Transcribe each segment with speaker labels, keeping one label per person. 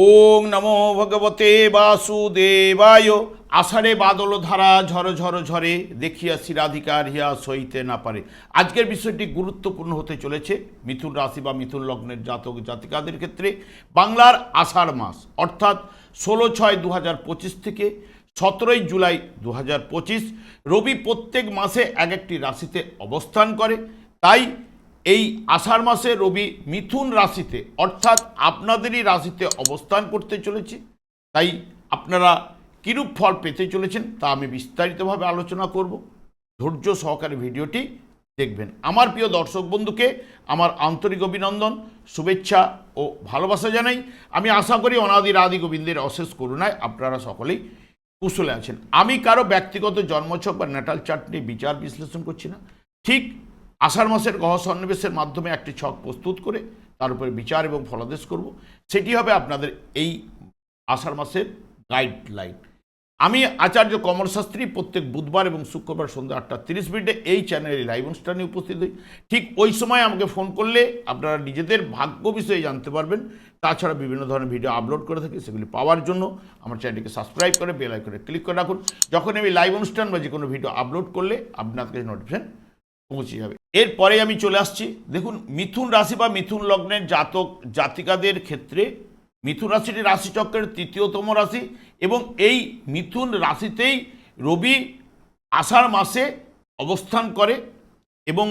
Speaker 1: ওং নমো ভগবতে বাসুদেবায়। আষাঢ়ে বাদল ধারা ঝড় ঝড় ঝরে দেখিয়া রাধিকার হিয়া সইতে না পারে। আজকের বিষয়টি গুরুত্বপূর্ণ হতে চলেছে। মিথুন রাশি বা মিথুন লগ্নের জাতক জাতিকাদের ক্ষেত্রে বাংলার আষাঢ় মাস, অর্থাৎ ষোলো ছয় দু থেকে সতেরোই জুলাই দু হাজার পঁচিশ, রবি প্রত্যেক মাসে এক একটি রাশিতে অবস্থান করে। তাই এই আষাঢ় মাসে রবি মিথুন রাশিতে, অর্থাৎ আপনাদেরই রাশিতে অবস্থান করতে চলেছে। তাই আপনারা কিরূপ ফল পেতে চলেছেন তা আমি বিস্তারিতভাবে আলোচনা করব। ধৈর্য সহকারে ভিডিওটি দেখবেন। আমার প্রিয় দর্শক বন্ধুকে আমার আন্তরিক অভিনন্দন, শুভেচ্ছা ও ভালোবাসা জানাই। আমি আশা করি অনাদি আদি গোবিন্দের অশেষ করুণায় আপনারা সকলেই কুশলে আছেন। আমি কারও ব্যক্তিগত জন্মছক বা ন্যাটাল চার্ট নিয়ে বিচার বিশ্লেষণ করছি না। ঠিক আষাঢ় মাসের গহ সন্নিবেশের মাধ্যমে একটি ছক প্রস্তুত করে তার উপরে বিচার এবং ফলাদেশ করব। সেটি হবে আপনাদের এই আষাঢ় মাসের গাইডলাইন আমি আচার্য কমল শাস্ত্রী প্রত্যেক বুধবার এবং শুক্রবার সন্ধ্যা আটটা তিরিশ মিনিটে এই চ্যানেলে লাইভ অনুষ্ঠানে উপস্থিত হই। ঠিক ওই সময় আমাকে ফোন করলে আপনারা নিজেদের ভাগ্য বিষয়ে জানতে পারবেন। তাছাড়া বিভিন্ন ধরনের ভিডিও আপলোড করে থাকি, সেগুলি পাওয়ার জন্য আমার চ্যানেলটিকে সাবস্ক্রাইব করে বেল আইকনে ক্লিক করে রাখুন। যখন আমি লাইভ অনুষ্ঠান বা যে কোনো ভিডিও আপলোড করলে আপনার কাছে নোটিফিকেশন পৌঁছে যাবে। এরপরে আমি চলে আসছি। দেখুন, মিথুন রাশি বা মিথুন লগ্নের জাতক, জাতিকাদের ক্ষেত্রে মিথুন রাশিটি রাশিচক্রের তৃতীয়তম রাশি এবং এই মিথুন রাশিতেই রবি আষাঢ় মাসে অবস্থান করে এবং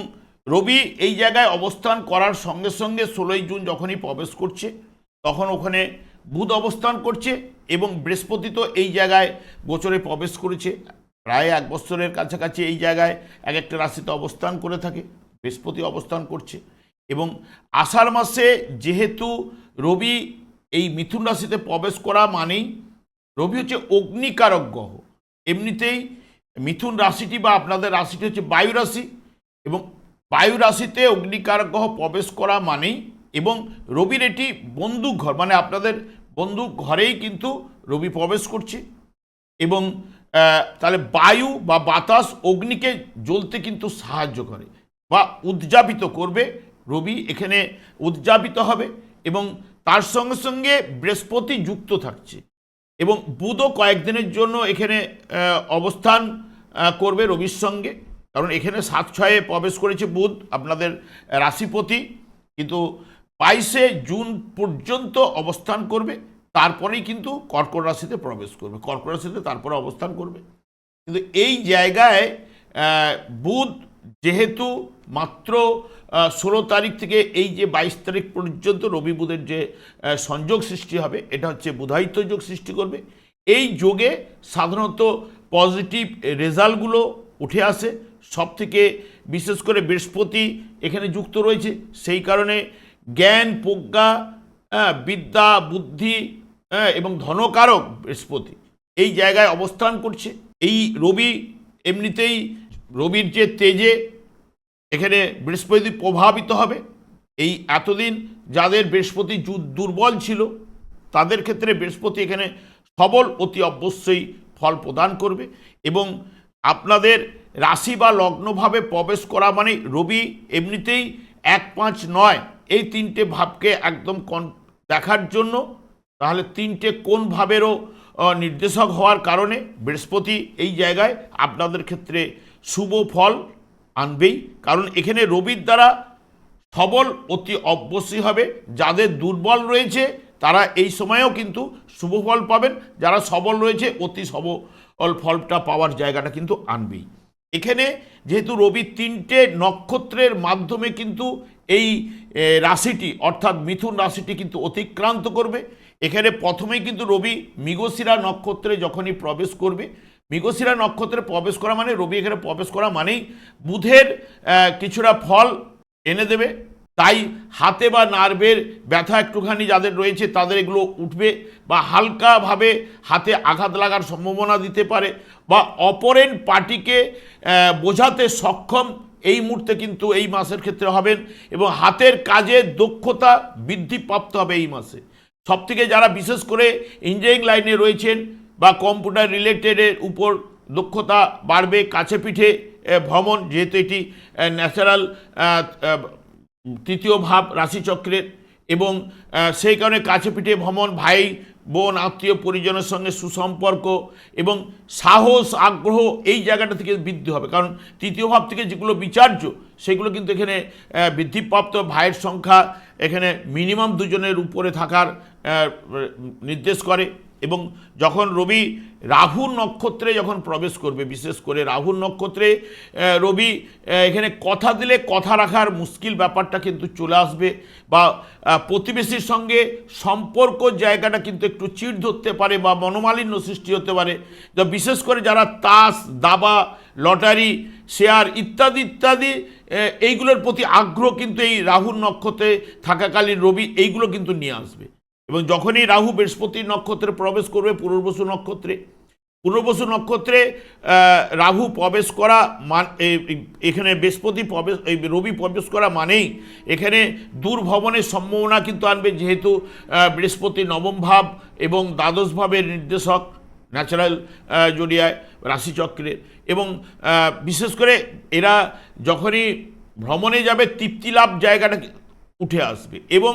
Speaker 1: রবি এই জায়গায় অবস্থান করার সঙ্গে সঙ্গে ষোলোই জুন যখনই প্রবেশ করছে, তখন ওখানে বুধ অবস্থান করছে এবং বৃহস্পতি তো এই জায়গায় গোচরে প্রবেশ করেছে। প্রায় এক বছরের কাছাকাছি এই জায়গায় এক একটা রাশিতে অবস্থান করে থাকে, বৃহস্পতি অবস্থান করছে। এবং আষাঢ় মাসে যেহেতু রবি এই মিথুন রাশিতে প্রবেশ করা মানেই রবি হচ্ছে অগ্নিকারক গ্রহ। এমনিতেই মিথুন রাশিটি বা আপনাদের রাশিটি হচ্ছে বায়ু রাশি এবং বায়ু রাশিতে অগ্নিকারক গ্রহ প্রবেশ করা মানেই এবং রবির এটি বন্দুক ঘর মানে আপনাদের বন্দুক ঘরেই কিন্তু রবি প্রবেশ করছে। এবং তাহলে বায়ু বা বাতাস অগ্নিকে জ্বলতে কিন্তু সাহায্য করে বা উদযাপিত করবে। রবি এখানে উদযাপিত হবে এবং তার সঙ্গে সঙ্গে বৃহস্পতি যুক্ত থাকছে এবং বুধও কয়েকদিনের জন্য এখানে অবস্থান করবে রবির সঙ্গে। কারণ এখানে সাত ছয়ে প্রবেশ করেছে বুধ, আপনাদের রাশিপতি। কিন্তু বাইশে জুন পর্যন্ত অবস্থান করবে। তারপরেই কিন্তু কর্কট রাশিতে প্রবেশ করবে। কর্কট রাশিতে তারপরে অবস্থান করবে। কিন্তু এই জায়গায় বুধ যেহেতু মাত্র ষোলো তারিখ থেকে এই যে বাইশ তারিখ পর্যন্ত রবি বুধের যে সংযোগ সৃষ্টি হবে, এটা হচ্ছে বুধায়িত্ব যোগ সৃষ্টি করবে। এই যোগে সাধারণত পজিটিভ রেজাল্টগুলো উঠে আসে। সব থেকে বিশেষ করে বৃহস্পতি এখানে যুক্ত রয়েছে। সেই কারণে জ্ঞান, প্রজ্ঞা বিদ্যা, বুদ্ধি হ্যাঁ, এবং ধনকারক বৃহস্পতি। এই জায়গায় অবস্থান করছে। এই রবি এমনিতেই রবির যে তেজে এখানে বৃহস্পতি প্রভাবিত হবে। এই এতদিন যাদের বৃহস্পতি দুর্বল ছিল তাদের ক্ষেত্রে বৃহস্পতি এখানে সবল অতি অবশ্যই ফল প্রদান করবে। এবং আপনাদের রাশি বা লগ্নভাবে প্রবেশ করা মানে রবি এমনিতেই এক পাঁচ নয় এই তিনটে ভাবকে একদম কন দেখার জন্য তাহলে তিনটে কোন ভাবেরও নির্দেশক হওয়ার কারণে বৃহস্পতি এই জায়গায় আপনাদের ক্ষেত্রে শুভ ফল আনবেই। কারণ এখানে রবির দ্বারা সবল অতি অবশ্যই হবে। যাদের দুর্বল রয়েছে, তারা এই সময়েও কিন্তু শুভ ফল পাবেন। যারা সবল রয়েছে, অতি সবল ফলটা পাওয়ার জায়গাটা কিন্তু আনবেই। এখানে যেহেতু রবি তিনটে নক্ষত্রের মাধ্যমে কিন্তু এই রাশিটি, অর্থাৎ মিথুন রাশিটি কিন্তু অতিক্রান্ত করবে। এখানে প্রথমেই কিন্তু রবি মৃগশিরা নক্ষত্রে যখনই প্রবেশ করবে, মৃগশিরা নক্ষত্রে প্রবেশ করা মানে রবি এখানে প্রবেশ করা মানেই বুধের কিছুটা ফল এনে দেবে, তাই হাতে বা নার্ভের ব্যথা একটুখানি যাদের রয়েছে তাদের এগুলো উঠবে বা হালকাভাবে হাতে আঘাত লাগার সম্ভাবনা দিতে পারে বা অপরেন পার্টিকে বোঝাতে সক্ষম এই মুহূর্তে কিন্তু এই মাসের ক্ষেত্রে হবেন এবং হাতের কাজে দক্ষতা বৃদ্ধিপ্রাপ্ত হবে এই মাসে। সব থেকে যারা বিশেষ করে ইঞ্জিনিয়ারিং লাইনে রয়েছেন বা কম্পিউটার রিলেটেডের উপর দক্ষতা বাড়বে, কাছে পিঠে ভ্রমণ, যেহেতু এটি ন্যাচারাল তৃতীয় ভাব রাশিচক্রের এবং সেই কারণে কাছে পিঠে ভ্রমণ, ভাই, বোন, আত্মীয় পরিজনের সঙ্গে সুসম্পর্ক এবং সাহস, আগ্রহ এই জায়গাটা থেকে বৃদ্ধি হবে। কারণ তৃতীয় ভাব থেকে যেগুলো বিচার্য, সেগুলো কিন্তু এখানে বৃদ্ধিপ্রাপ্ত ভাইয়ের সংখ্যা এখানে মিনিমাম দুজনের উপরে থাকার নির্দেশ করে এবং যখন রবি রাহু নক্ষত্রে যখন প্রবেশ করবে, বিশেষ করে রাহু নক্ষত্রে রবি এখানে কথা দিলে কথা রাখার মুশকিল ব্যাপারটা কিন্তু চলে আসবে বা প্রতিবেশীর সঙ্গে সম্পর্ক জায়গাটা কিন্তু একটু চিড় ধরতে পারে বা মনোমালিন্য সৃষ্টি হতে পারে। তো বিশেষ করে যারা তাস, দাবা, লটারি, শেয়ার ইত্যাদি ইত্যাদি এইগুলোর প্রতি আগ্রহ কিন্তু এই রাহুর নক্ষত্রে থাকাকালীন রবি এইগুলো কিন্তু নিয়ে আসবে। এবং যখনই রাহু বৃহস্পতির নক্ষত্রে প্রবেশ করবে, পুনর্বসু নক্ষত্রে পুনর্বসু নক্ষত্রে রাহু প্রবেশ করা এখানে বৃহস্পতি প্রবেশ, এই রবি প্রবেশ করা মানেই এখানে দূর ভ্রমণের সম্ভাবনা কিন্তু আনবে যেহেতু বৃহস্পতি নবম ভাব এবং দ্বাদশ ভাবের নির্দেশক ন্যাচারাল জড়িয়ায় রাশিচক্রে এবং বিশেষ করে এরা যখনই ভ্রমণে যাবে তৃপ্তি লাভ জায়গাটা উঠে আসবে। এবং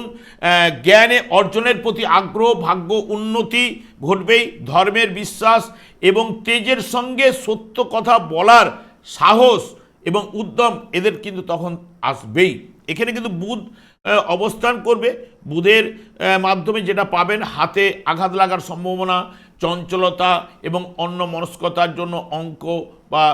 Speaker 1: জ্ঞানে অর্জনের প্রতি আগ্রহ, ভাগ্য, উন্নতি ঘটবেই। ধর্মের বিশ্বাস এবং তেজের সঙ্গে সত্য কথা বলার সাহস এবং উদ্যম এদের কিন্তু তখন আসবেই। এখানে কিন্তু বুধ অবস্থান করবে। বুধের মাধ্যমে যেটা পাবেন, হাতে আঘাত লাগার সম্ভাবনা চঞ্চলতা এবং অন্য মনস্কতার জন্য অঙ্ক বা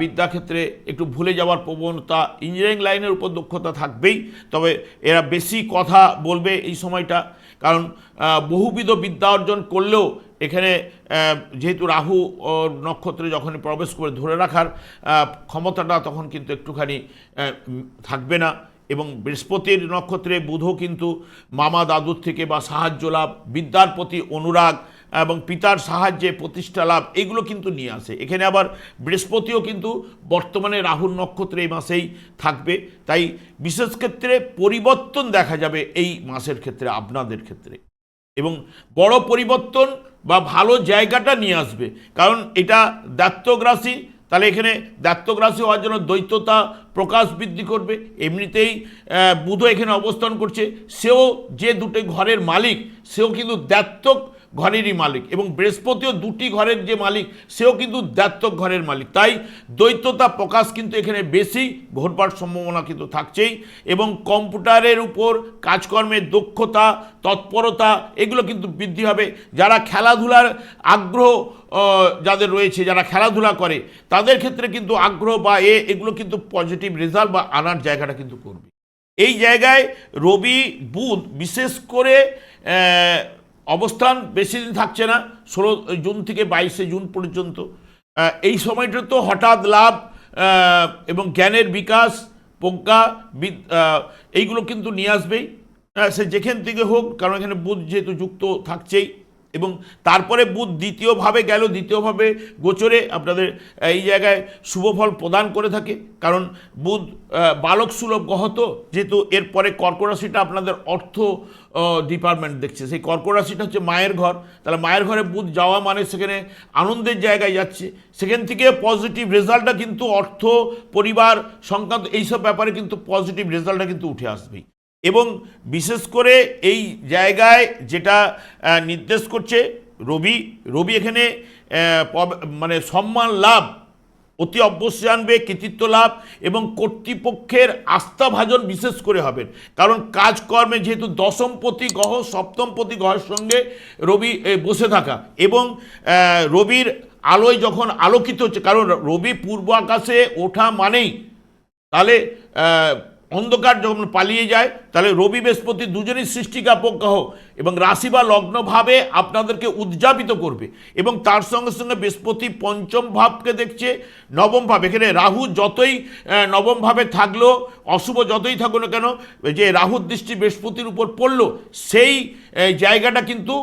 Speaker 1: বিদ্যাক্ষেত্রে একটু ভুলে যাওয়ার প্রবণতা ইঞ্জিনিয়ারিং লাইনের উপর দক্ষতা থাকবেই। তবে এরা বেশি কথা বলবে এই সময়টা। কারণ বহুবিধ বিদ্যা অর্জন করলেও এখানে যেহেতু রাহু নক্ষত্রে যখন প্রবেশ করে ধরে রাখার ক্ষমতাটা তখন কিন্তু একটুখানি থাকবে না। এবং বৃহস্পতির নক্ষত্রে বুধও কিন্তু মামা দাদুর থেকে বা সাহায্য লাভ, বিদ্যার প্রতি অনুরাগ এবং পিতার সাহায্যে প্রতিষ্ঠা লাভ, এগুলো কিন্তু নিয়ে আসে। এখানে আবার বৃহস্পতিও কিন্তু বর্তমানে রাহুল নক্ষত্রে এই মাসেই থাকবে। তাই বিশেষ ক্ষেত্রে পরিবর্তন দেখা যাবে এই মাসের ক্ষেত্রে, আপনাদের ক্ষেত্রে। এবং বড় পরিবর্তন বা ভালো জায়গাটা নিয়ে আসবে। কারণ এটা দায়িত্বগ্রাসী তাহলে এখানে দায়িত্বগ্রাসী হওয়ার জন্য দ্বৈততা প্রকাশ বৃদ্ধি করবে। এমনিতেই বুধ এখানে অবস্থান করছে। সেও যে দুটো ঘরের মালিক, সেও কিন্তু দ্বাত্তক ঘরেরই মালিক এবং বৃহস্পতিও দুটি ঘরের যে মালিক, সেও কিন্তু দ্বাত্তক ঘরের মালিক। তাই দ্বৈততা প্রকাশ কিন্তু এখানে বেশি ঘটবার সম্ভাবনা কিন্তু থাকছেই এবং কম্পিউটারের উপর কাজকর্মের দক্ষতা, তৎপরতা, এগুলো কিন্তু বৃদ্ধি হবে। যারা খেলাধুলার আগ্রহ যাদের রয়েছে, যারা খেলাধুলা করে, তাদের ক্ষেত্রে কিন্তু আগ্রহ বা এ, এগুলো কিন্তু পজিটিভ রেজাল্ট বা আনার জায়গাটা কিন্তু করবে। এই জায়গায় রবি, বুধ বিশেষ করে অবস্থান বেশি দিন থাকছে না, ষোলো জুন থেকে বাইশে জুন পর্যন্ত। এই সময়টা তো হঠাৎ লাভ এবং জ্ঞানের বিকাশ, প্রজ্ঞা এইগুলো কিন্তু নিয়ে আসবেই। সে যেখান থেকে হোক, কারণ এখানে বুধ যেহেতু যুক্ত থাকছেই। এবং তারপরে বুধ দ্বিতীয়ভাবে গেল, দ্বিতীয়ভাবে গোচরে আপনাদের এই জায়গায় শুভ ফল প্রদান করে থাকে। কারণ বুধ বালক সুলভ গ্রহ তো যেহেতু এরপরে কর্করাশিটা আপনাদের অর্থ ডিপার্টমেন্ট দেখছে। সেই কর্করাশিটা হচ্ছে মায়ের ঘর। তাহলে মায়ের ঘরে বুধ যাওয়া মানে সেখানে আনন্দের জায়গায় যাচ্ছে। সেখান থেকে পজিটিভ রেজাল্টটা কিন্তু অর্থ, পরিবার, সংক্রান্ত এইসব ব্যাপারে কিন্তু পজিটিভ রেজাল্টটা কিন্তু উঠে আসবেই। এবং বিশেষ করে এই জায়গায় যেটা নির্দেশ করছে রবি রবি এখানে মানে সম্মান লাভ, অতি অবশ্যই আনবে কৃতিত্ব লাভ এবং কর্তৃপক্ষের আস্থাভাজন বিশেষ করে হবেন। কারণ কাজকর্মে যেহেতু দশমপতি গ্রহ সপ্তমপতি গ্রহের সঙ্গে রবি বসে থাকা এবং রবির আলোয় যখন আলোকিত হচ্ছে, কারণ রবি পূর্ব আকাশে ওঠা মানেই তাহলে অন্ধকার যখন পালিয়ে যায়, তাহলে রবি বৃহস্পতি দুজনই সৃষ্টিকাপক গ্রহ এবং রাশি বা লগ্নভাবে আপনাদেরকে উদযাপিত করবে এবং তার সঙ্গে সঙ্গে বৃহস্পতি পঞ্চম ভাবকে দেখছে, নবম ভাব। এখানে রাহু যতই নবম ভাবে থাকল, অশুভ যতই থাকুক না কেন যে রাহুর দৃষ্টি বৃহস্পতির উপর পড়ল, সেই জায়গাটা কিন্তু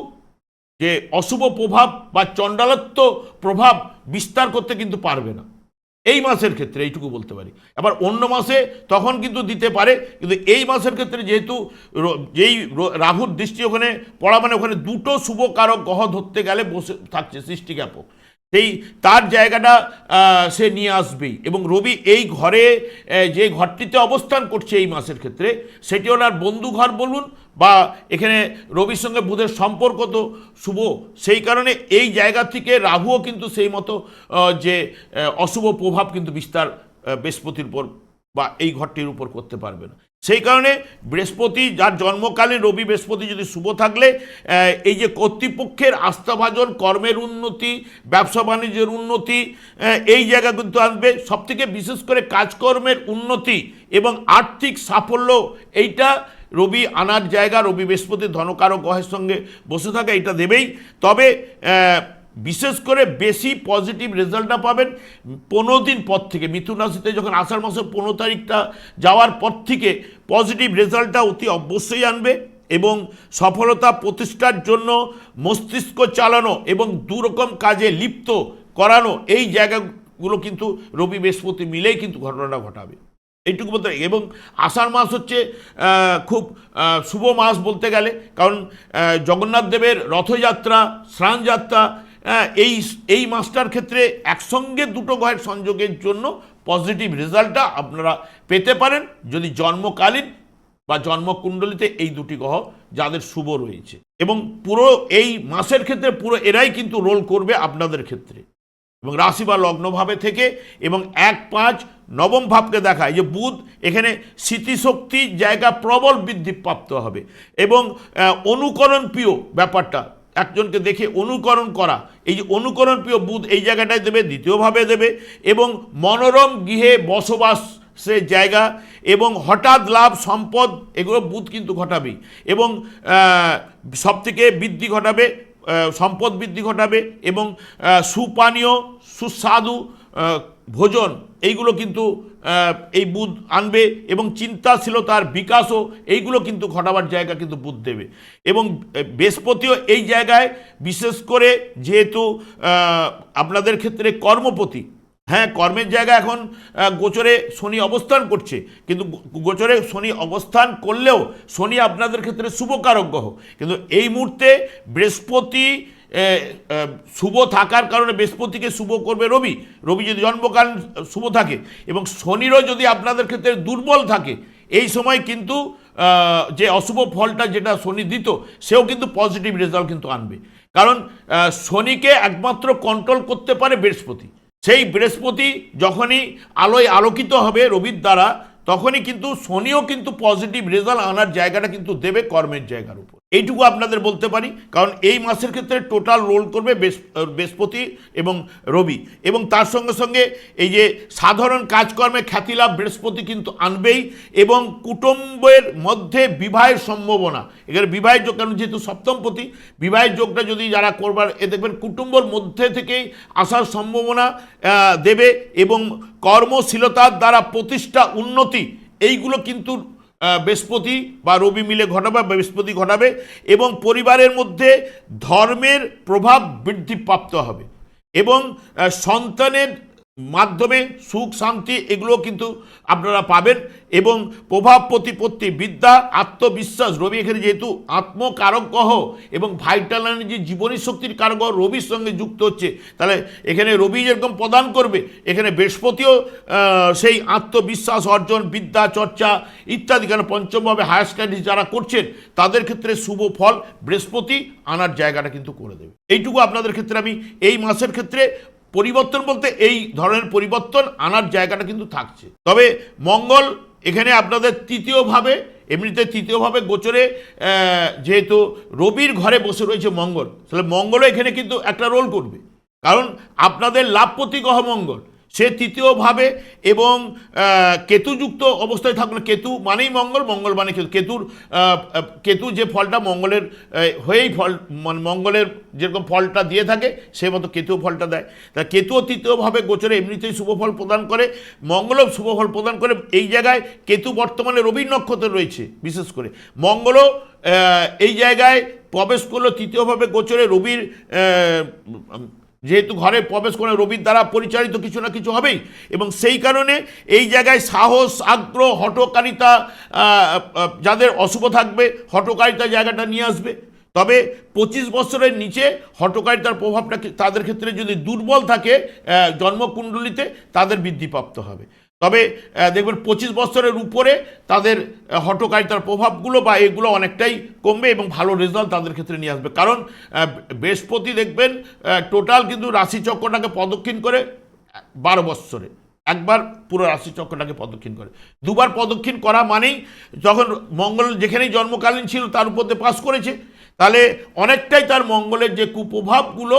Speaker 1: যে অশুভ প্রভাব বা চণ্ডালত্ব প্রভাব বিস্তার করতে কিন্তু পারবে না। এই মাসের ক্ষেত্রে এইটুকু বলতে পারি। আবার অন্য মাসে তখন কিন্তু দিতে পারে, কিন্তু এই মাসের ক্ষেত্রে যেহেতু যেই রাহুর দৃষ্টি ওখানে পড়া মানে ওখানে দুটো শুভ কারক গ্রহ ধরতে গেলে বসে থাকছে সৃষ্টিজ্ঞাপক সেই তার জায়গাটা সে নিয়ে আসবেই। এবং রবি এই ঘরে যে ঘরটিতে অবস্থান করছে এই মাসের ক্ষেত্রে, সেটি ওনার বন্ধু ঘর বলুন বা এখানে রবির সঙ্গে বুধের সম্পর্ক তো শুভ, সেই কারণে এই জায়গা থেকে রাহুও কিন্তু সেই মতো যে অশুভ প্রভাব কিন্তু বিস্তার বৃহস্পতির উপর বা এই ঘরটির উপর করতে পারবে না। সেই কারণে বৃহস্পতি যার জন্মকালে রবি বৃহস্পতি যদি শুভ থাকলে এই যে কর্তৃপক্ষের আস্থাভাজন, কর্মের উন্নতি, ব্যবসা বাণিজ্যের উন্নতি এই জায়গা কিন্তু আনবে সবথেকে বিশেষ করে কাজকর্মের উন্নতি এবং আর্থিক সাফল্য, এইটা রবি আনার জায়গা, রবি বৃহস্পতি ধনকারক গ্রহের সঙ্গে বসে থাকে এটা দেবেই। তবে বিশেষ করে বেশি পজিটিভ রেজাল্টটা পাবেন পনেরো দিন পর থেকে। মিথুন রাশিতে যখন আষাঢ় মাসের পনেরো তারিখটা যাওয়ার পর থেকে পজিটিভ রেজাল্টটা অতি অবশ্যই আনবে এবং সফলতা প্রতিষ্ঠার জন্য মস্তিষ্ক চালানো এবং দুরকম কাজে লিপ্ত করানো এই জায়গাগুলো কিন্তু রবি বৃহস্পতি মিলেই কিন্তু ঘটনাটা ঘটাবে। এইটুকু বলতে। এবং আষাঢ় মাস হচ্ছে খুব শুভ মাস বলতে গেলে, কারণ জগন্নাথ দেবের রথযাত্রা স্নানযাত্রা এই এই মাসটার ক্ষেত্রে একসঙ্গে দুটো গ্রহের সংযোগের জন্য পজিটিভ রেজাল্টটা আপনারা পেতে পারেন। যদি জন্মকালীন বা জন্মকুণ্ডলিতে এই দুটি গ্রহ যাদের শুভ রয়েছে। এবং পুরো এই মাসের ক্ষেত্রে পুরো এরাই কিন্তু রোল করবে আপনাদের ক্ষেত্রে। এবং রাশি বা লগ্নভাবে থেকে এবং এক পাঁচ নবম ভাবকে দেখায় যে বুধ, এখানে স্মৃতিশক্তির জায়গা প্রবল বৃদ্ধি প্রাপ্ত হবে। এবং অনুকরণ প্রিয় ব্যাপারটা, একজনকে দেখে অনুকরণ করা। এই যে অনুকরণ প্রিয় বুধ, এই জায়গাটায় দেবে দ্বিতীয়ভাবে দেবে। এবং মনোরম গৃহে বসবাস সে জায়গা এবং হঠাৎ লাভ, সম্পদ, এগুলো বুধ কিন্তু ঘটাবেই। এবং সব থেকে বৃদ্ধি ঘটাবে সম্পদ বৃদ্ধি ঘটাবে এবং সুপানীয়, সুস্বাদু ভোজন, এইগুলো কিন্তু এই বুধ আনবে এবং চিন্তাশীলতার বিকাশও এইগুলো কিন্তু ঘটাবার জায়গা কিন্তু বুধ দেবে। এবং বৃহস্পতিও এই জায়গায়, বিশেষ করে যেহেতু আপনাদের ক্ষেত্রে কর্মপতি হ্যাঁ কর্মের জায়গা এখন গোচরে শনি অবস্থান করছে। কিন্তু গোচরে শনি অবস্থান করলেও শনি আপনাদের ক্ষেত্রে শুভকারক গ্রহ কিন্তু এই মুহূর্তে বৃহস্পতি শুভ থাকার কারণে বৃহস্পতিকে শুভ করবে রবি। রবি যদি জন্মকাল শুভ থাকে এবং শনিরও যদি আপনাদের ক্ষেত্রে দুর্বল থাকে, এই সময় কিন্তু যে অশুভ ফলটা যেটা শনি দিত, সেও কিন্তু পজিটিভ রেজাল্ট কিন্তু আনবে। কারণ শনিকে একমাত্র কন্ট্রোল করতে পারে বৃহস্পতি। সেই বৃহস্পতি যখনই আলোয় আলোকিত হবে রবির দ্বারা, তখনই কিন্তু শনিও কিন্তু পজিটিভ রেজাল্ট আনার জায়গাটা কিন্তু দেবে কর্মের জায়গার উপর। এইটুকু আপনাদের বলতে পারি, কারণ এই মাসের ক্ষেত্রে টোটাল রোল করবে বৃহস্পতি এবং রবি। এবং তার সঙ্গে সঙ্গে এই যে সাধারণ কাজকর্মে খ্যাতিলাভ বৃহস্পতি কিন্তু আনবেই, এবং কুটুম্বের মধ্যে বিবাহের সম্ভাবনা। এখানে বিবাহের যোগ কারণ যেহেতু সপ্তমপতি বিবাহের যোগটা যদি যারা করবার, এ দেখবেন কুটুম্বর মধ্যে থেকেই আসার সম্ভাবনা দেবে, এবং কর্মশীলতার দ্বারা প্রতিষ্ঠা উন্নতি, এইগুলো কিন্তু বৃহস্পতি বা রবি মিলে ঘটাবে বৃহস্পতি ঘটাবে এবং পরিবারের মধ্যে ধর্মের প্রভাব বৃদ্ধি প্রাপ্ত হবে এবং সন্তানের মাধ্যমে সুখ, শান্তি, এগুলো কিন্তু আপনারা পাবেন এবং প্রভাব প্রতিপত্তি, বিদ্যা, আত্মবিশ্বাস। রবি এখানে যেহেতু আত্মকারক গ্রহ এবং ভাইটাল এনার্জি জীবনী শক্তির কারক গ্রহ রবির সঙ্গে যুক্ত হচ্ছে, তাহলে এখানে রবি যেরকম প্রদান করবে, এখানে বৃহস্পতিও সেই আত্মবিশ্বাস অর্জন, বিদ্যা, চর্চা ইত্যাদি কেন পঞ্চমভাবে হায়ার স্টাডিজ যারা করছেন, তাদের ক্ষেত্রে শুভ ফল বৃহস্পতি আনার জায়গাটা কিন্তু করে দেবে। এইটুকু আপনাদের ক্ষেত্রে আমি এই মাসের ক্ষেত্রে পরিবর্তন বলতে এই ধরনের পরিবর্তন আনার জায়গাটা কিন্তু থাকছে। তবে মঙ্গল এখানে আপনাদের তৃতীয়ভাবে, এমনিতে তৃতীয়ভাবে গোচরে যেহেতু রবির ঘরে বসে রয়েছে মঙ্গল, তাহলে মঙ্গলও এখানে কিন্তু একটা রোল করবে। কারণ আপনাদের লাভপতি গহ মঙ্গল। সে তৃতীয়ভাবে এবং কেতুযুক্ত অবস্থায় থাকলে কেতু মানেই মঙ্গল মঙ্গল মানে কেতু। কেতুর কেতু যে ফলটা মঙ্গলের হয়েই ফল মানে মঙ্গলের যেরকম ফলটা দিয়ে থাকে, সে মতো কেতু ফলটা দেয়। তা কেতুও তৃতীয়ভাবে গোচরে এমনিতেই শুভ ফল প্রদান করে, মঙ্গলও শুভ ফল প্রদান করে। এই জায়গায় কেতু বর্তমানে রবির নক্ষত্রে রয়েছে, বিশেষ করে। মঙ্গলও এই জায়গায় প্রবেশ করল তৃতীয়ভাবে গোচরে রবির যেহেতু ঘরে প্রবেশ করে রবির দ্বারা পরিচালিত কিছু না কিছু হবেই। এবং সেই কারণে এই জায়গায় সাহস, আগ্রহ হটকারিতা যাদের অশুভ থাকবে হটকারিতা জায়গাটা নিয়ে আসবে। তবে পঁচিশ বছরের নিচে হটকারিতার প্রভাবটা তাদের ক্ষেত্রে যদি দুর্বল থাকে জন্মকুণ্ডলিতে তাদের বৃদ্ধিপ্রাপ্ত হবে। তবে দেখবেন পঁচিশ বছরের উপরে তাদের হটকারিতার প্রভাবগুলো বা এগুলো অনেকটাই কমবে এবং ভালো রেজাল্ট তাদের ক্ষেত্রে নিয়ে আসবে। কারণ বৃহস্পতি দেখবেন টোটাল কিন্তু রাশিচক্রটাকে প্রদক্ষিণ করে বারো বৎসরে একবার পুরো রাশিচক্রটাকে প্রদক্ষিণ করে। দুবার প্রদক্ষিণ করা মানেই যখন মঙ্গল যেখানেই জন্মকালীন ছিল তার উপর দিয়ে পাস করেছে, তাহলে অনেকটাই তার মঙ্গলের যে কুপ্রভাবগুলো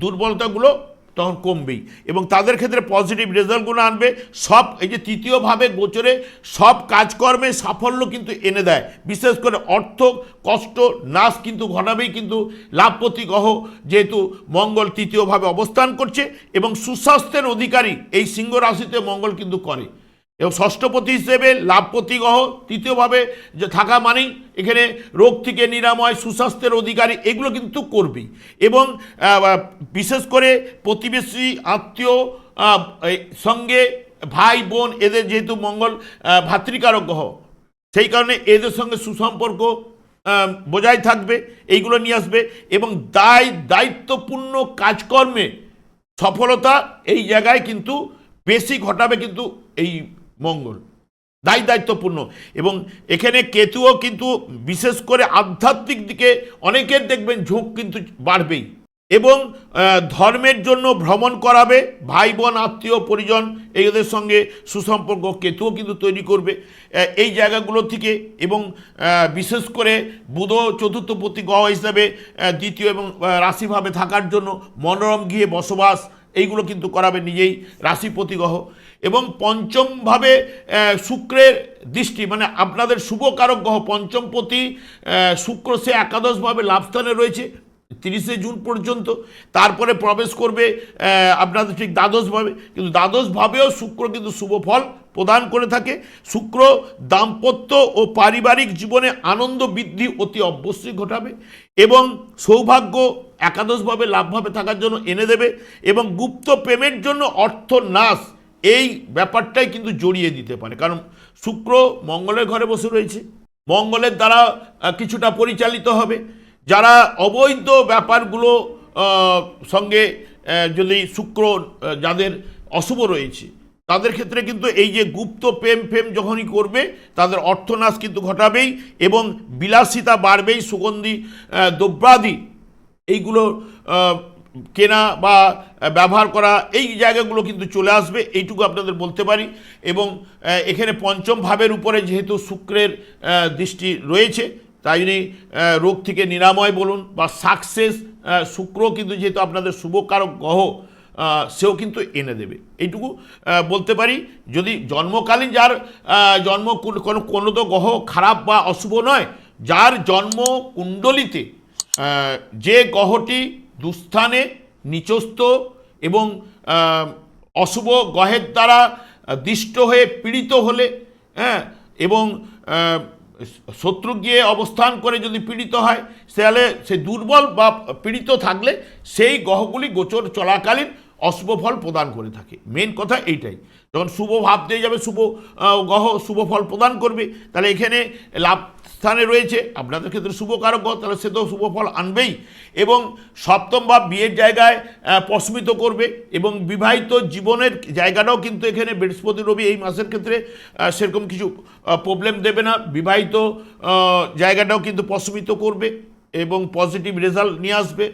Speaker 1: দুর্বলতাগুলো তখন কমবেই। এবং তাদের ক্ষেত্রে পজিটিভ রেজাল্টগুলো আনবে, সব এই যে তৃতীয়ভাবে গোচরে সব কাজকর্মে সাফল্য কিন্তু এনে দেয়। বিশেষ করে অর্থ, কষ্ট, নাশ কিন্তু ঘটাবেই কিন্তু লাভপতি গ্রহ যেহেতু মঙ্গল তৃতীয়ভাবে অবস্থান করছে এবং সুস্বাস্থ্যের অধিকারী এই সিংহ রাশিতে মঙ্গল কিন্তু করে। এবং ষষ্ঠপতি হিসেবে লাভপতি গ্রহ, তৃতীয়ভাবে যে থাকা মানেই এখানে রোগ থেকে নিরাময়, সুস্বাস্থ্যের অধিকারী, এগুলো কিন্তু করবেই এবং বিশেষ করে প্রতিবেশী, আত্মীয় সঙ্গে ভাই, বোন, এদের যেহেতু মঙ্গল ভাতৃকারক গ্রহ, সেই কারণে এদের সঙ্গে সুসম্পর্ক বজায় থাকবে, এইগুলো নিয়ে আসবে এবং দায়, দায়িত্বপূর্ণ কাজকর্মে সফলতা এই জায়গায় কিন্তু বেশি ঘটাবে কিন্তু এই মঙ্গল। দায় দায়িত্বপূর্ণ। এবং এখানে কেতুও কিন্তু বিশেষ করে আধ্যাত্মিক দিকে অনেকের দেখবেন ঝোঁক কিন্তু বাড়বেই। এবং ধর্মের জন্য ভ্রমণ করাবে ভাই বোন আত্মীয়, পরিজন, এদের সঙ্গে সুসম্পর্ক কেতুও কিন্তু তৈরি করবে এই জায়গাগুলো থেকে। এবং বিশেষ করে বুধ চতুর্থপতি গ্রহ হিসাবে দ্বিতীয় এবং রাশিভাবে থাকার জন্য মনোরম গিয়ে বসবাস, এইগুলো কিন্তু করাবে নিজেই রাশিপতি গ্রহ। এবং পঞ্চমভাবে শুক্রের দৃষ্টি মানে আপনাদের শুভকারক গ্রহ পঞ্চমপতি শুক্র সে একাদশভাবে লাভস্থানে রয়েছে, তিরিশে জুন পর্যন্ত, তারপরে প্রবেশ করবে আপনাদের ঠিক দ্বাদশভাবে, কিন্তু দ্বাদশভাবেও শুক্র কিন্তু শুভ ফল প্রদান করে থাকে, শুক্র দাম্পত্য ও পারিবারিক জীবনে আনন্দ বৃদ্ধি অতি অবশ্যই ঘটাবে, এবং সৌভাগ্য একাদশভাবে লাভভাবে থাকার জন্য এনে দেবে, এবং গুপ্ত প্রেমের জন্য অর্থ নাশ এই ব্যাপারটাই কিন্তু জড়িয়ে দিতে পারে। কারণ শুক্র মঙ্গলের ঘরে বসে রয়েছে। মঙ্গলের দ্বারা কিছুটা পরিচালিত হবে। যারা অবৈধ ব্যাপারগুলো সঙ্গে যদি শুক্র যাদের অশুভ রয়েছে, তাদের ক্ষেত্রে কিন্তু এই যে গুপ্ত প্রেম ফেম যখনই করবে, তাদের অর্থনাশ কিন্তু ঘটাবেই এবং বিলাসিতা বাড়বেই সুগন্ধি দ্রব্যাদি, এইগুলো কেনা বা ব্যবহার করা, এই জায়গাগুলো কিন্তু চলে আসবে, এইটুকু আপনাদের বলতে পারি। এবং এখানে পঞ্চম ভাবের উপরে যেহেতু শুক্রের দৃষ্টি রয়েছে, তাই রোগ থেকে নিরাময় বলুন বা সাকসেস শুক্র কিন্তু যেহেতু আপনাদের শুভকারক গ্রহ সেও কিন্তু এনে দেবে। এইটুকু বলতে পারি। যদি জন্মকালীন যার জন্ম কোনো কোনো তো গ্রহ খারাপ বা অশুভ নয়, যার জন্ম কুণ্ডলিতে যে গ্রহটি দুস্থানে, নিচস্থ এবং অশুভ গ্রহের দ্বারা দিষ্ট হয়ে পীড়িত হলে হ্যাঁ এবং শত্রু গিয়ে অবস্থান করে যদি পীড়িত হয়, তাহলে সে দুর্বল বা পীড়িত থাকলে সেই গ্রহগুলি গোচর চলাকালীন অশুভ ফল প্রদান করে থাকে। মেন কথা এইটাই। যখন শুভ ভাব দিয়ে যাবে, শুভ গ্রহ শুভ ফল প্রদান করবে, তাহলে এখানে লাভ স্থানে রয়েছে। আপনাদের ক্ষেত্রে শুভ কারক গ্রহ তাহলে সে তো শুভ ফল আনবেই। এবং সপ্তম ভাব বিয়ের জায়গায় আহ, প্রস্মিত করবে। এবং বিবাহিত জীবনের জায়গাটাও কিন্তু এখানে বৃহস্পতি রবি এই মাসের ক্ষেত্রে সেরকম কিছু প্রবলেম দেবে না। বিবাহিত জায়গাটাও কিন্তু প্রস্মিত করবে এবং পজিটিভ রেজাল্ট নিয়ে আসবে।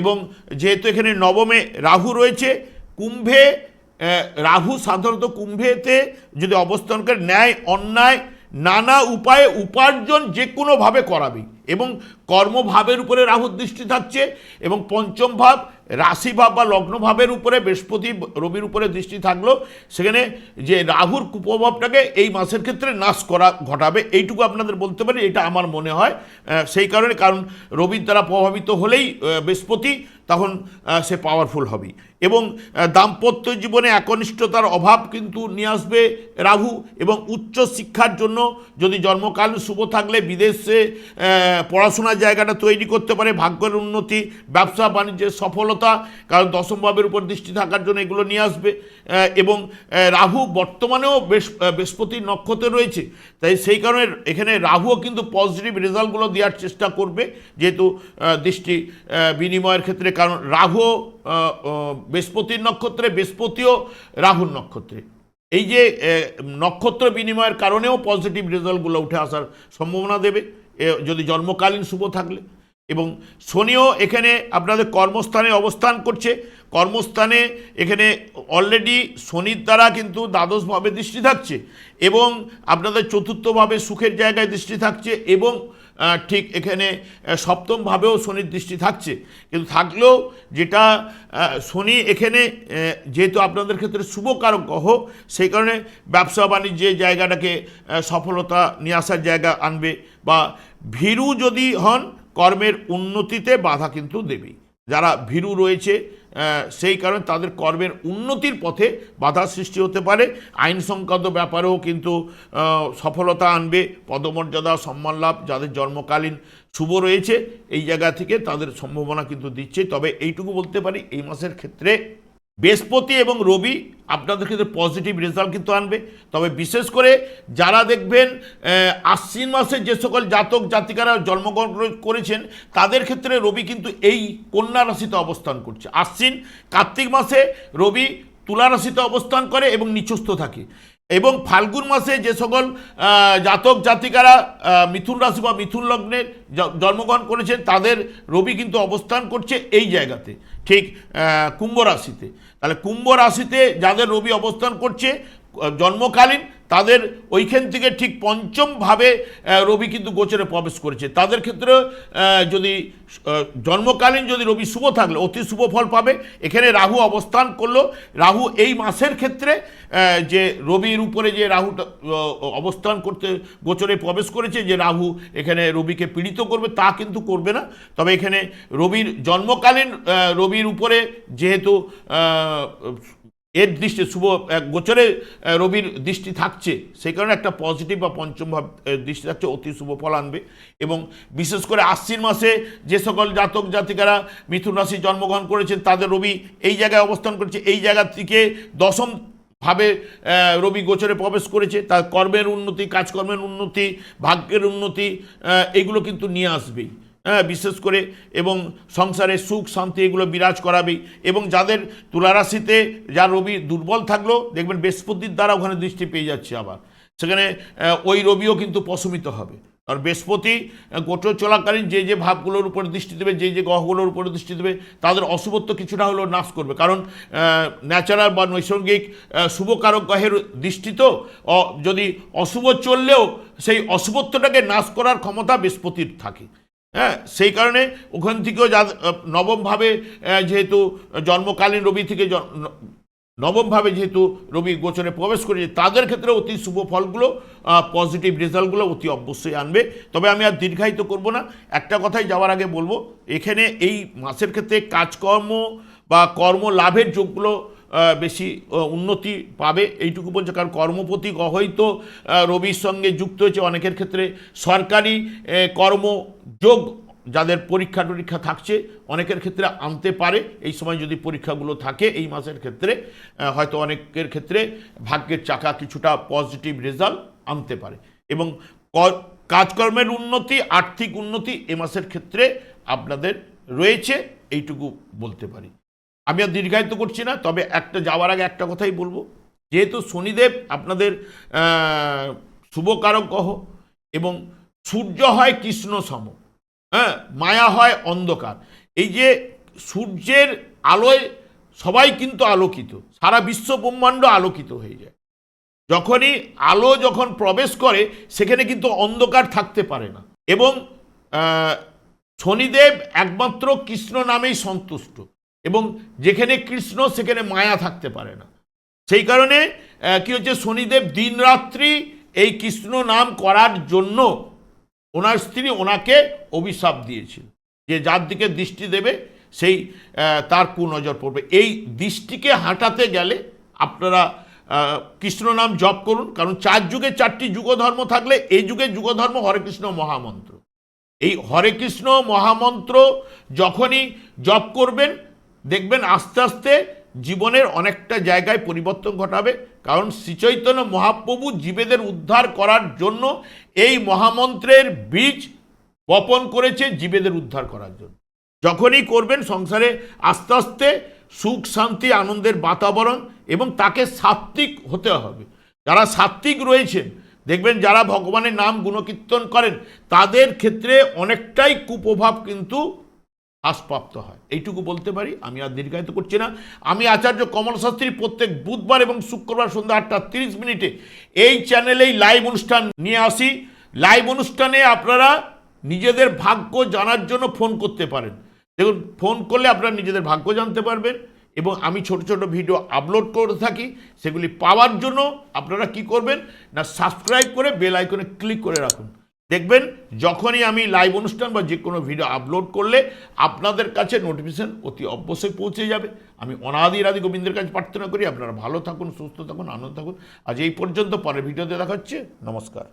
Speaker 1: এবং যেহেতু এখানে নবমে রাহু রয়েছে কুম্ভে রাহু সাধারণত কুম্ভেতে যদি অবস্থান করে ন্যায় অন্যায় নানা উপায়ে উপার্জন যে কোনোভাবে করাবেই এবং কর্মভাবের উপরে রাহুর দৃষ্টি থাকছে এবং পঞ্চম ভাব রাশিভাব বা লগ্ন ভাবের উপরে বৃহস্পতি, রবির উপরে দৃষ্টি থাকল। সেখানে যে রাহুর কুপ্রভাবটাকে এই মাসের ক্ষেত্রে নাশ করা ঘটাবে, এইটুকু আপনাদের বলতে পারি, এটা আমার মনে হয়। সেই কারণে, কারণ রবির দ্বারা প্রভাবিত হলেই বৃহস্পতি, তখন সে পাওয়ারফুল হবে এবং দাম্পত্য জীবনে একনিষ্ঠতার অভাব কিন্তু নিয়ে আসবে রাহু এবং উচ্চ শিক্ষার জন্য। যদি জন্মকাল শুভ থাকলে বিদেশে পড়াশোনার জায়গাটা তৈরি করতে পারে ভাগ্যের উন্নতি ব্যবসা বাণিজ্যের সফলতা কারণ দশম ভাবের উপর দৃষ্টি থাকার জন্য এগুলো নিয়ে আসবে। এবং রাহু বর্তমানেও বেশ বৃহস্পতির নক্ষত্রে রয়েছে। তাই সেই কারণে এখানে রাহুও কিন্তু পজিটিভ রেজাল্টগুলো দেওয়ার চেষ্টা করবে যেহেতু দৃষ্টি বিনিময়ের ক্ষেত্রে। কারণ আহ, বৃহস্পতির নক্ষত্রে বৃহস্পতিও রাহুর নক্ষত্রে। এই যে নক্ষত্র বিনিময়ের কারণেও পজিটিভ রেজাল্টগুলো উঠে আসার সম্ভাবনা দেবে। যদি জন্মকালীন শুভ থাকলে। এবং শনিও এখানে আপনাদের কর্মস্থানে অবস্থান করছে। কর্মস্থানে এখানে অলরেডি শনির দ্বারা কিন্তু দ্বাদশভাবে দৃষ্টি থাকছে এবং আপনাদের চতুর্থভাবে সুখের জায়গায় দৃষ্টি থাকছে এবং ঠিক এখানে সপ্তমভাবেও শনির দৃষ্টি থাকছে। কিন্তু থাকলেও যেটা শনি এখানে যেহেতু আপনাদের ক্ষেত্রে শুভকারক গ্রহ, সেই কারণে ব্যবসা বাণিজ্যের জায়গাটাকে সফলতা নিয়ে আসার জায়গা আনবে। বা ভীরু যদি হন, কর্মের উন্নতিতে বাধা কিন্তু দেবেই। যারা ভীরু রয়েছে সেই কারণে তাদের কর্মের উন্নতির পথে বাধা সৃষ্টি হতে পারে। আইন সংক্রান্ত ব্যাপারেও কিন্তু সফলতা আনবে। পদমর্যাদা, সম্মান লাভ, যাদের জন্মকালীন শুভ রয়েছে, এই জায়গা থেকে তাদের সম্ভাবনা কিন্তু দিচ্ছে। তবে এইটুকু বলতে পারি, এই মাসের ক্ষেত্রে বৃহস্পতি এবং রবি আপনাদের ক্ষেত্রে পজিটিভ রেজাল্ট কিন্তু আনবে। তবে বিশেষ করে যারা দেখবেন আশ্বিন মাসে যে সকল জাতক জাতিকারা জন্মগ্রহণ করেছেন, তাদের ক্ষেত্রে রবি কিন্তু এই কন্যা রাশিতে অবস্থান করছে। আশ্বিন কার্তিক মাসে রবি তুলা রাশিতে অবস্থান করে এবং নিচস্থ থাকে। এবং ফাল্গুন মাসে যে সকল জাতক জাতিকারা মিথুন রাশি বা মিথুন লগ্নের জ- জন্মগ্রহণ করেছেন, তাদের রবি কিন্তু অবস্থান করছে এই জায়গাতে। ঠিক কুম্ভ রাশিতে। তাহলে কুম্ভ রাশিতে যাদের রবি অবস্থান করছে জন্মকালীন তাদের ওইখান থেকে ঠিক পঞ্চমভাবে রবি কিন্তু গোচরে প্রবেশ করেছে। তাদের ক্ষেত্রে যদি জন্মকালীন যদি রবি শুভ থাকলে, অতি শুভ ফল পাবে। এখানে রাহু অবস্থান করল। রাহু এই মাসের ক্ষেত্রে যে রবির উপরে যে রাহু অবস্থান করতে, গোচরে প্রবেশ করেছে, যে রাহু এখানে রবিকে পীড়িত করবে, তা কিন্তু করবে না। তবে এখানে রবির জন্মকালীন রবির উপরে যেহেতু এর দৃষ্টি, শুভ গোচরে রবির দৃষ্টি থাকছে। সেই কারণে একটা পজিটিভ বা পঞ্চম ভাব দৃষ্টি থাকছে, অতি শুভ ফল আনবে। এবং বিশেষ করে আশ্বিন মাসে যে সকল জাতক জাতিকারা মিথুন রাশি জন্মগ্রহণ করেছেন, তাদের রবি এই জায়গায় অবস্থান করেছে। এই জায়গা থেকে দশম ভাবে রবি গোচরে প্রবেশ করেছে। তার কর্মের উন্নতি, কাজকর্মের উন্নতি, ভাগ্যের উন্নতি এগুলো কিন্তু নিয়ে আসবেই। হ্যাঁ বিশেষ করে এবং সংসারে সুখ, শান্তি এগুলো বিরাজ করাবেই এবং যাদের তুলারাশিতে যার রবি দুর্বল থাকল, দেখবেন বৃহস্পতির দ্বারা ওখানে দৃষ্টি পেয়ে যাচ্ছে আবার। সেখানে ওই রবিও কিন্তু প্রশমিত হবে। আর বৃহস্পতি গোচর চলাকালীন যে যে ভাবগুলোর উপর দৃষ্টি দেবে, যে যে গ্রহগুলোর উপর দৃষ্টি দেবে, তাদের অশুভত্ব কিছুটা হলেও নাশ করবে। কারণ ন্যাচারাল বা নৈসর্গিক শুভকারক গ্রহের দৃষ্টি তো যদি অশুভ চললেও সেই অশুভত্বটাকে নাশ করার ক্ষমতা বৃহস্পতির থাকে। হ্যাঁ সেই কারণে ওখান থেকেও যা নবমভাবে যেহেতু জন্মকালীন রবি থেকে নবমভাবে যেহেতু রবি গোচরে প্রবেশ করেছে, তাদের ক্ষেত্রে অতি শুভ ফলগুলো পজিটিভ রেজাল্টগুলো অতি অবশ্যই আনবে। তবে আমি আর দীর্ঘায়িত করব না। একটা কথাই যাওয়ার আগে বলব, এখানে এই মাসের ক্ষেত্রে কাজকর্ম বা কর্ম লাভের যোগগুলো বেশি উন্নতি পাবে, এইটুকু বলছে। কারণ কর্মপতি গ্রহই তো রবির সঙ্গে যুক্ত হয়েছে অনেকের ক্ষেত্রে সরকারি কর্মযোগ যাদের পরীক্ষা টরীক্ষা থাকছে, অনেকের ক্ষেত্রে আনতে পারে। এই সময় যদি পরীক্ষাগুলো থাকে, এই মাসের ক্ষেত্রে হয়তো অনেকের ক্ষেত্রে ভাগ্যের চাকা কিছুটা পজিটিভ রেজাল্ট আনতে পারে। এবং কাজকর্মের উন্নতি, আর্থিক উন্নতি এ মাসের ক্ষেত্রে আপনাদের রয়েছে, এইটুকু বলতে পারি। আমি আর দীর্ঘায়িত করছি না, তবে একটা যাওয়ার আগে একটা কথাই বলব। যেহেতু শনিদেব আপনাদের শুভকারক গ্রহ এবং সূর্য হয় কৃষ্ণ সম হ্যাঁ মায়া হয় অন্ধকার। এই যে সূর্যের আলোয় সবাই কিন্তু আলোকিত, সারা বিশ্ব ব্রহ্মাণ্ড আলোকিত হয়ে যায়। যখনই আলো যখন প্রবেশ করে, সেখানে কিন্তু অন্ধকার থাকতে পারে না। এবং শনিদেব একমাত্র কৃষ্ণ নামেই সন্তুষ্ট। এবং যেখানে কৃষ্ণ, সেখানে মায়া থাকতে পারে না। সেই কারণে কি হচ্ছে, শনিদেব দিনরাত্রি এই কৃষ্ণ নাম করার জন্য ওনার স্ত্রী ওনাকে অভিশাপ দিয়েছিল। যে যার দিকে দৃষ্টি দেবে, সেই তার কুনজর পড়বে। এই দৃষ্টিকে হাঁটাতে গেলে আপনারা কৃষ্ণ নাম জপ করুন। কারণ চার যুগে চারটি যুগধর্ম থাকলে এই যুগে যুগধর্ম হরে কৃষ্ণ মহামন্ত্র। এই হরে কৃষ্ণ মহামন্ত্র যখনই জপ করবেন দেখবেন আস্তে আস্তে জীবনের অনেকটা জায়গায় পরিবর্তন ঘটাবে। কারণ শ্রীচৈতন্য মহাপ্রভু জীবেদের উদ্ধার করার জন্য এই মহামন্ত্রের বীজ বপন করেছে জীবেদের উদ্ধার করার জন্য। যখনই করবেন সংসারে আস্তে আস্তে সুখ, শান্তি, আনন্দের বাতাবরণ এবং তাকে সাত্ত্বিক হতে হবে। যারা সাত্ত্বিক রয়েছেন, দেখবেন যারা ভগবানের নাম গুণকীর্তন করেন, তাদের ক্ষেত্রে অনেকটাই কুপ্রভাব কিন্তু হ্রাসপ্রাপ্ত হয়। এইটুকু বলতে পারি, আমি আর দীর্ঘায়িত করছি না। আমি আচার্য কমল শাস্ত্রী প্রত্যেক বুধবার এবং শুক্রবার সন্ধ্যা আটটা তিরিশ মিনিটে এই চ্যানেলেই লাইভ অনুষ্ঠান নিয়ে আসি। লাইভ অনুষ্ঠানে আপনারা নিজেদের ভাগ্য জানার জন্য ফোন করতে পারেন। দেখুন, ফোন করলে আপনারা নিজেদের ভাগ্য জানতে পারবেন এবং আমি ছোট ছোট ভিডিও আপলোড করে থাকি, সেগুলি পাওয়ার জন্য আপনারা কি করবেন? না, সাবস্ক্রাইব করে বেল আইকনে ক্লিক করে রাখুন। দেখবেন, যখনই আমি লাইভ অনুষ্ঠান বা যে কোনো ভিডিও আপলোড করলে আপনাদের কাছে নোটিফিকেশান অতি অবশ্যই পৌঁছে যাবে। আমি অনাদি রাধি গোবিন্দের কাছে প্রার্থনা করি, আপনারা ভালো থাকুন, সুস্থ থাকুন, আনন্দ থাকুন। আজ এই পর্যন্ত, পরের ভিডিওতে দেখা হচ্ছে। নমস্কার।